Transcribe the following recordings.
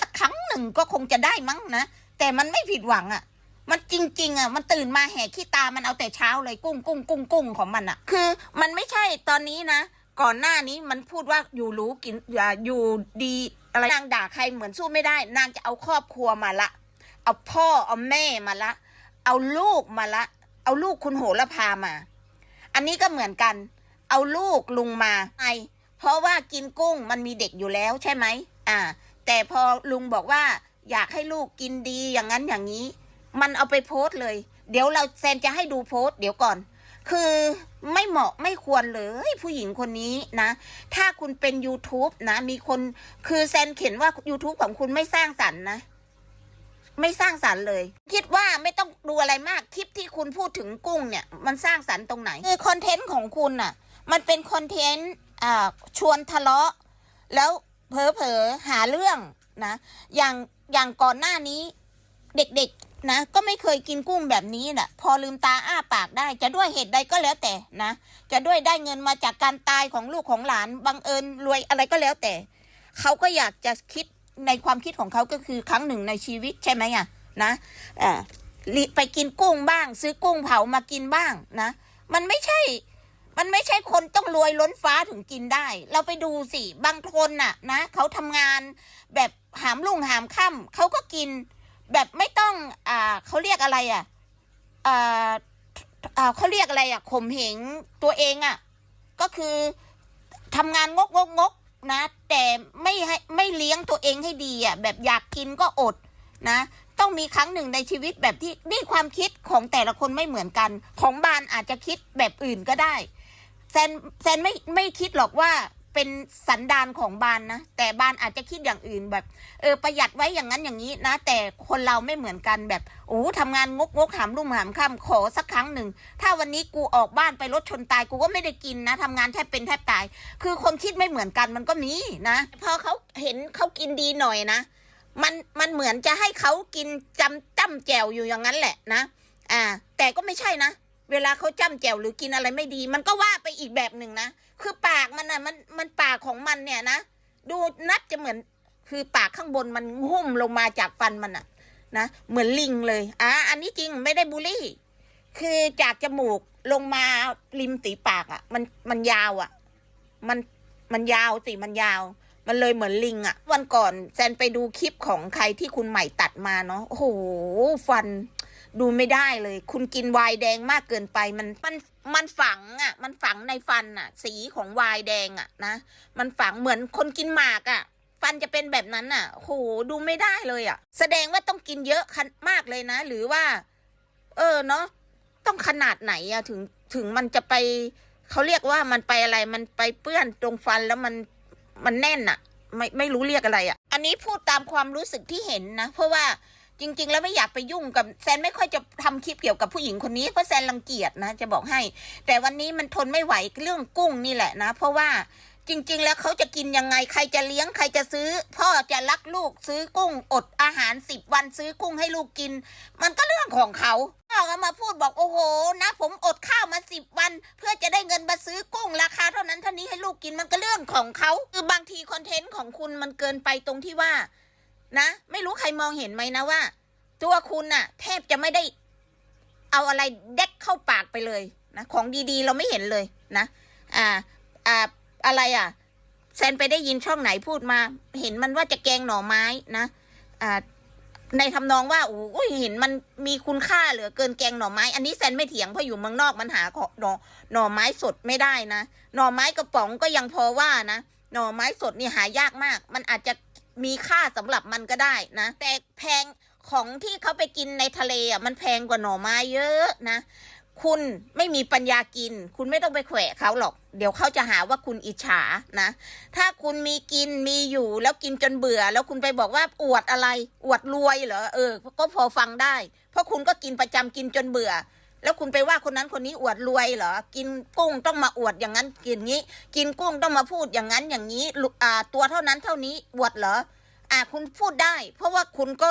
สักครั้งหนึ่งก็คงจะได้มั้งนะ แต่มันไม่ผิดหวังอะ่ะ มันจริง ๆอะมันตื่นมาแหกขี้ตามันเอาแต่เช้าเลยกุ้งกุ้งกุ้งกุ้งของมันอะ่ะ คือมันไม่ใช่ตอนนี้นะ ก่อนหน้านี้มันพูดว่าอยู่รู้กินอย่าอยู่ดีอะไรนางด่าใครเหมือนสู้ไม่ได้ นางจะเอาครอบครัวมาละ เอาพ่อเอาแม่มาละ เอาลูกมาละ เอาลูกคุณโหระพามา อันนี้ก็เหมือนกัน เอาลูกลุงมาไอเพราะว่ากินกุ้งมันมีเด็กอยู่แล้วใช่ไหมอ่า แต่พอลุงบอกว่า อยากให้ลูกกินดีอย่างนั้นอย่างนี้ มันเอาไปโพสต์เลย เดี๋ยวเราแซนจะให้ดูโพสต์เดี๋ยวก่อน คือไม่เหมาะไม่ควรเลยผู้หญิงคนนี้นะ ถ้าคุณเป็น YouTube นะ มีคนคือแซนเขียนว่า YouTube ของคุณไม่สร้างสรรค์นะไม่สร้างสรรค์เลย คิดว่าไม่ต้องดูอะไรมากคลิปที่คุณพูดถึงกุ้งเนี่ย มันสร้างสรรค์ตรงไหน คือคอนเทนต์ของคุณน่ะ มันเป็นคอนเทนต์อ่าชวนทะเลาะ แล้ว เผลอๆหาเรื่องนะ อย่างอย่างก่อนหน้านี้เด็กๆนะ ก็ไม่เคยกินกุ้งแบบนี้น่ะ พอลืมตาอ้าปากได้ จะด้วยเหตุใดก็แล้วแต่นะ จะด้วยได้เงินมาจากการตายของลูกของหลานบังเอิญรวยอะไรก็แล้วแต่ เขาก็อยากจะคิดในความคิดของเขาก็คือครั้งหนึ่งในชีวิตใช่ไหมอะนะอ่าไปกินกุ้งบ้าง ซื้อกุ้งเผามากินบ้างนะ มันไม่ใช่ มันไม่ใช่คนต้องรวยล้นฟ้าถึงกินได้ เราไปดูสิ บางคนน่ะนะเขาทำงานแบบหามลุ่งหามค่ำเขาก็กินแบบไม่ต้อง อ่าเขาเรียกอะไรอะอ่าอ่าเขาเรียกอะไรอะข่มเหงตัวเองอะ ก็คือทำงานงกงกงกนะ แต่ไม่ให้ไม่เลี้ยงตัวเองให้ดีอะ แบบอยากกินก็อดนะ ต้องมีครั้งหนึ่งในชีวิตแบบที่นี่ความคิดของแต่ละคนไม่เหมือนกัน ของบานอาจจะคิดแบบอื่นก็ได้ แซนแซนไม่ไม่คิดหรอกว่าเป็นสันดานของบานนะ แต่บานอาจจะคิดอย่างอื่นแบบ เออประหยัดไว้อย่างนั้นอย่างนี้นะ แต่คนเราไม่เหมือนกันแบบโอ้ทำงานงกงกหามรุ่มหามค่ำขอสักครั้งหนึ่ง ถ้าวันนี้กูออกบ้านไปรถชนตายกูก็ไม่ได้กินนะทำงานแทบเป็นแทบตาย คือคนคิดไม่เหมือนกันมันก็มีนะ พอเขาเห็นเขากินดีหน่อยนะ มันมันเหมือนจะให้เขากินจำจ้ำแจวอยู่อย่างนั้นแหละนะ อ่า แต่ก็ไม่ใช่นะ เวลาเขาจ้ำแจ่วหรือกินอะไรไม่ดี มันก็ว่าไปอีกแบบหนึ่งนะ คือปากมันอะมันมันปากของมันเนี่ยนะ ดูนับจะเหมือนคือปากข้างบนมันหุ้มลงมาจากฟันมันอะนะเหมือนลิงเลยอ่าอันนี้จริงไม่ได้บูลลี่ คือจากจมูกลงมาริมตีปากอะ มันมันยาวอะ มันมันยาวสิมันยาว มันเลยเหมือนลิงอะวันก่อนแซนไปดูคลิปของใครที่คุณใหม่ตัดมาเนาะโอ้โหฟัน ดูไม่ได้เลย คุณกินไวน์แดงมากเกินไป มันมันมันฝังอะมันฝังในฟันอะสีของไวน์แดงอะนะ มันฝังเหมือนคนกินหมากอะฟันจะเป็นแบบนั้นอะโอ้โหดูไม่ได้เลยอะแสดงว่าต้องกินเยอะคันมากเลยนะ หรือว่า เออเนาะต้องขนาดไหนอะถึงถึงมันจะไปเขาเรียกว่ามันไปอะไรมันไปเปื้อนตรงฟันแล้วมันมันแน่นอะไม่ไม่รู้เรียกอะไรอะอันนี้พูดตามความรู้สึกที่เห็นนะ เพราะว่า จริง ๆ แล้วไม่อยากไปยุ่งกับแซนไม่ค่อยจะทำคลิปเกี่ยวกับผู้หญิงคนนี้เพราะแซนรังเกียจนะ จะบอกให้ แต่วันนี้มันทนไม่ไหวเรื่องกุ้งนี่แหละนะ เพราะว่าจริง ๆ แล้วเขาจะกินยังไงใครจะเลี้ยงใครจะซื้อ พ่อจะรักลูกซื้อกุ้งอดอาหารสิบวันซื้อกุ้งให้ลูกกิน มันก็เรื่องของเขาพ่อก็มาพูดบอกโอ้โห นะ ผมอดข้าวมาสิบวัน เพื่อจะได้เงินมาซื้อกุ้งราคาเท่านั้นเท่านี้ให้ลูกกินมันก็เรื่องของเขาคือบางทีคอนเทนต์ของคุณมันเกินไปตรงที่ว่า นะ ไม่รู้ใครมองเห็นไหมนะว่า ตัวคุณน่ะ แทบจะไม่ได้ เอาอะไรเด็กเข้าปากไปเลยนะของดีๆ เราไม่เห็นเลยนะ อ่า อ่า อะไรอะแซนไปได้ยินช่องไหนพูดมา เห็นมันว่าจะแกงหน่อไม้นะอ่าในทำนองว่าโอ้ยเห็นมันมีคุณค่าเหลือเกินแกงหน่อไม้ อันนี้แซนไม่เถียงเพราะอยู่เมืองนอกมันหาหน่อหน่อไม้สดไม่ได้นะ หน่อไม้กระป๋องก็ยังพอว่านะ หน่อไม้สดนี่หายากมาก มันอาจจะ มีค่าสำหรับมันก็ได้นะ แต่แพงของที่เขาไปกินในทะเลอะมันแพงกว่าหน่อไม้เยอะนะ คุณไม่มีปัญญากิน คุณไม่ต้องไปแขวะเขาหรอก เดี๋ยวเขาจะหาว่าคุณอิจฉานะ ถ้าคุณมีกินมีอยู่แล้วกินจนเบื่อ แล้วคุณไปบอกว่าอวดอะไร อวดรวยเหรอเออ ก็พอฟังได้ เพราะคุณก็กินประจำกินจนเบื่อ แล้วคุณไปว่าคนนั้นคนนี้อวดรวยเหรอ กินกุ้งต้องมาอวดอย่างนั้นกินงี้ กินกุ้งต้องมาพูดอย่างนั้นอย่างนี้ลุอ่าตัวเท่านั้นเท่านี้อวดเหรออ่าคุณพูดได้ เพราะว่าคุณก็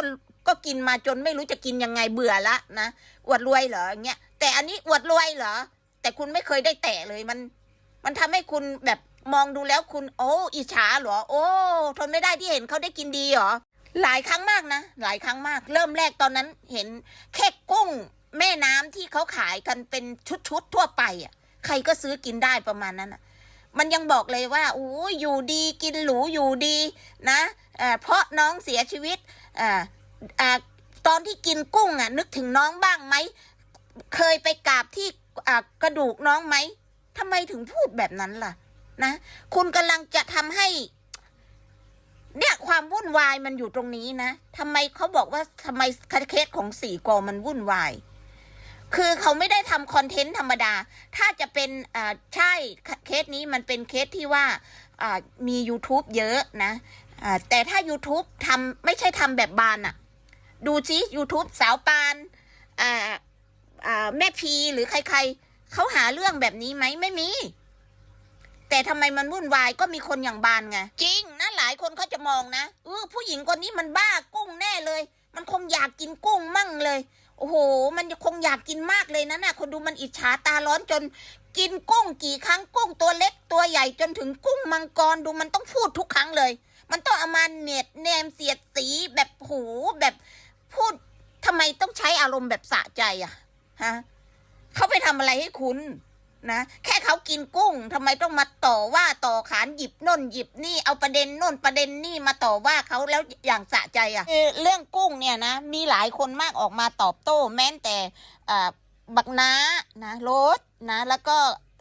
ก็กินมาจนไม่รู้จะกินยังไงเบื่อละนะอวดรวยเหรออย่างเงี้ยแต่อันนี้อวดรวยเหรอ แต่คุณไม่เคยได้แตะเลยมัน มันทำให้คุณแบบมองดูแล้วคุณโอ้อิจฉาเหรอ โอ้ทนไม่ได้ที่เห็นเขาได้กินดีเหรอหลายครั้งมากนะ หลายครั้งมาก เริ่มแรกตอนนั้นเห็นแค่กุ้ง แม่น้ำที่เขาขายกันเป็นชุดๆทั่วไปอะ ใครก็ซื้อกินได้ประมาณนั้นอะ มันยังบอกเลยว่าโอ้ยอยู่ดีกินหรูอยู่ดีนะเอ่อเพราะน้องเสียชีวิตอ่าอ่าตอนที่กินกุ้งอะ นึกถึงน้องบ้างไหมเคยไปกราบที่กระดูกน้องไหมทำไมถึงพูดแบบนั้นล่ะ นะ คุณกำลังจะทำให้ เนี่ย ความวุ่นวายมันอยู่ตรงนี้นะทำไมเขาบอกว่าทำไมคเคสของสี่กอมันวุ่นวาย คือเขาไม่ได้ทำคอนเทนต์ธรรมดา ถ้าจะเป็นอ่าใช่เคสนี้มันเป็นเคสที่ว่าอ่ามี YouTube เยอะนะอ่าแต่ถ้า YouTube ทำไม่ใช่ทำแบบบานอะดูซิ YouTube สาวปานอ่าอ่าแม่พีหรือใครๆเขาหาเรื่องแบบนี้ไหมไม่มี แต่ทำไมมันวุ่นวายก็มีคนอย่างบานไง จริงนะหลายคนเขาจะมองนะเออผู้หญิงคนนี้มันบ้ากุ้งแน่เลย มันคงอยากกินกุ้งมั่งเลย โอ้โห มันคงอยากกินมากเลยนะน่ะ คนดูมันอิจฉาตาร้อนจนกินกุ้งกี่ครั้งกุ้งตัวเล็กตัวใหญ่จนถึงกุ้งมังกรดูมันต้องพูดทุกครั้งเลย มันต้องเอามาเน็ตแนมเสียดสีแบบหูแบบพูดทำไมต้องใช้อารมณ์แบบสะใจอะฮะเขาไปทำอะไรให้คุณ นะแค่เขากินกุ้งทำไมต้องมาต่อว่าต่อขานหยิบน่นหยิบนี่เอาประเด็นน่นประเด็นนี่มาต่อว่าเขาแล้วอย่างสะใจอะ่ะคือเรื่องกุ้งเนี่ยนะมีหลายคนมากออกมาตอบโต้ แม้แต่บักน้านะโรสนะ แล้วก็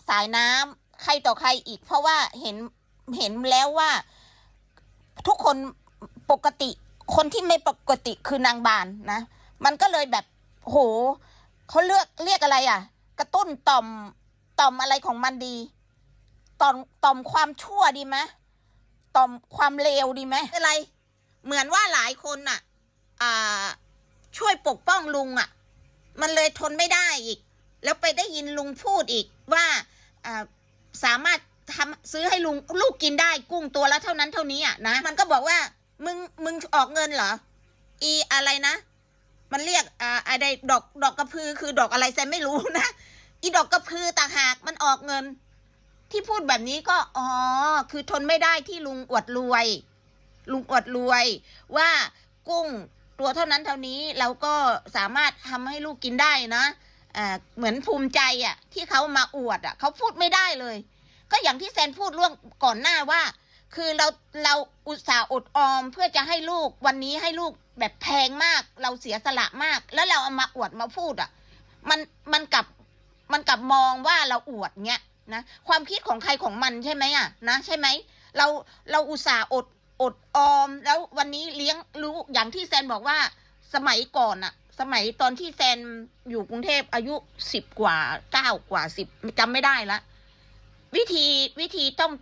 สายน้ำใครต่อใครอีก เพราะว่าเห็นเห็นแล้วว่า ทุกคนปกติคนที่ไม่ปกติคือนางบานนะ มันก็เลยแบบโหเขาเลือกเรียกอะไรอะ กระตุ้นต่อม ต่อมอะไรของมันดีต่อมต่อมความชั่วดีไหมต่อมความเลวดีไหมอะไร เหมือนว่าหลายคนน่ะ อ่า ช่วยปกป้องลุงอะ มันเลยทนไม่ได้อีก แล้วไปได้ยินลุงพูดอีกว่าอ่าสามารถทำซื้อให้ลุงลูกกินได้กุ้งตัวละเท่านั้นเท่านี้อะนะมันก็บอกว่า มึงมึงออกเงินเหรออีอะไรนะ มันเรียกอ่าอะไรดอกดอกกระพือคือดอกอะไรแซมไม่รู้นะ อีดอกกระพือต่างหากมันออกเงิน ที่พูดแบบนี้ก็อ๋อคือทนไม่ได้ที่ลุงอวดรวย ลุงอวดรวย ว่ากุ้งตัวเท่านั้นเท่านี้เราก็สามารถทำให้ลูกกินได้นะอ่าเหมือนภูมิใจอะ ที่เขามาอวดอะเขาพูดไม่ได้เลย ก็อย่างที่แซนพูดล่วงก่อนหน้าว่า คือเราเราอุตส่าห์อดออมเพื่อจะให้ลูกวันนี้ให้ลูกแบบแพงมาก เราเสียสละมาก แล้วเราเอามาอวดมาพูดอะ มันมันกลับ มันกลับมองว่าเราอวดเงี้ยนะความคิดของใครของมันใช่ไหมอะนะใช่ไหมเราเราอุตส่าห์อดอดออม แล้ววันนี้เลี้ยงรู้อย่างที่แซนบอกว่าสมัยก่อนอะสมัยตอนที่แซนอยู่กรุงเทพอายุสิบกว่าเก้ากว่าสิบจำไม่ได้ละวิธีวิธีต้อง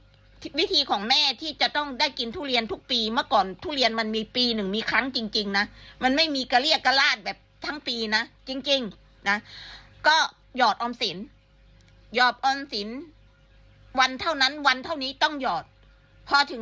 วิธีของแม่ที่จะต้องได้กินทุเรียนทุกปีเมื่อก่อนทุเรียนมันมีปีหนึ่งมีครั้งจริง ๆ นะ มันไม่มีกระเรียกกระลาดแบบทั้งปีนะ จริง ๆ นะ ก็ หยอดออมสิน หยอดออมสิน วันเท่านั้นวันเท่านี้ต้องหยอด พอถึง